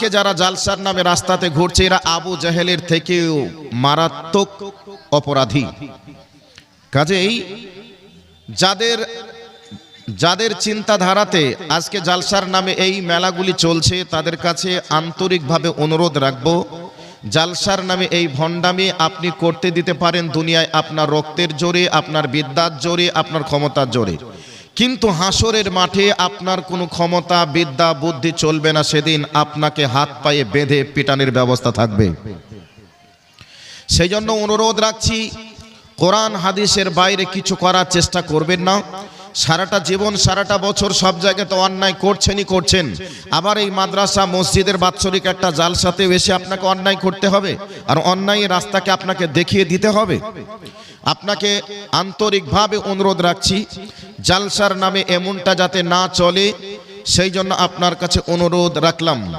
আজকে যারা জালসার নামে রাস্তাতে ঘুরছে, এরা আবু জাহেলের থেকেও মারাত্মক অপরাধী। কাজেই যাদের যাদের চিন্তাধারাতে আজকে জালসার নামে এই মেলাগুলি চলছে, তাদের কাছে আন্তরিকভাবে অনুরোধ রাখব, জালসার নামে এই ভণ্ডামি আপনি করতে দিতে পারেন দুনিয়ায় আপনার রক্তের জোরে, আপনার বিদ্যার জোরে, আপনার ক্ষমতার জোরে। কিন্তু হাসরের মাঠে আপনার কোনো ক্ষমতা, বিদ্যা, বুদ্ধি চলবে না, সেদিন আপনাকে হাত পায়ে বেঁধে পিটানের ব্যবস্থা থাকবে। সেই জন্য অনুরোধ রাখছি, কোরআন, হাদিসের বাইরে কিছু করার চেষ্টা করবেন না। সারাটা জীবন, সারাটা বছর সব জায়গায় তো অন্যায় করছেনই করছেন। আবার এই মাদ্রাসা, মসজিদের বাৎসরিক একটা জালসাতে এসে আপনাকে অন্যায় করতে হবে। আর অন্যায় রাস্তাকে আপনাকে দেখিয়ে দিতে হবে। আপনাকে আন্তরিকভাবে অনুরোধ রাখছি, জালসার নামে এমনটা যাতে না চলে, সেই জন্য আপনার কাছে অনুরোধ রাখলাম।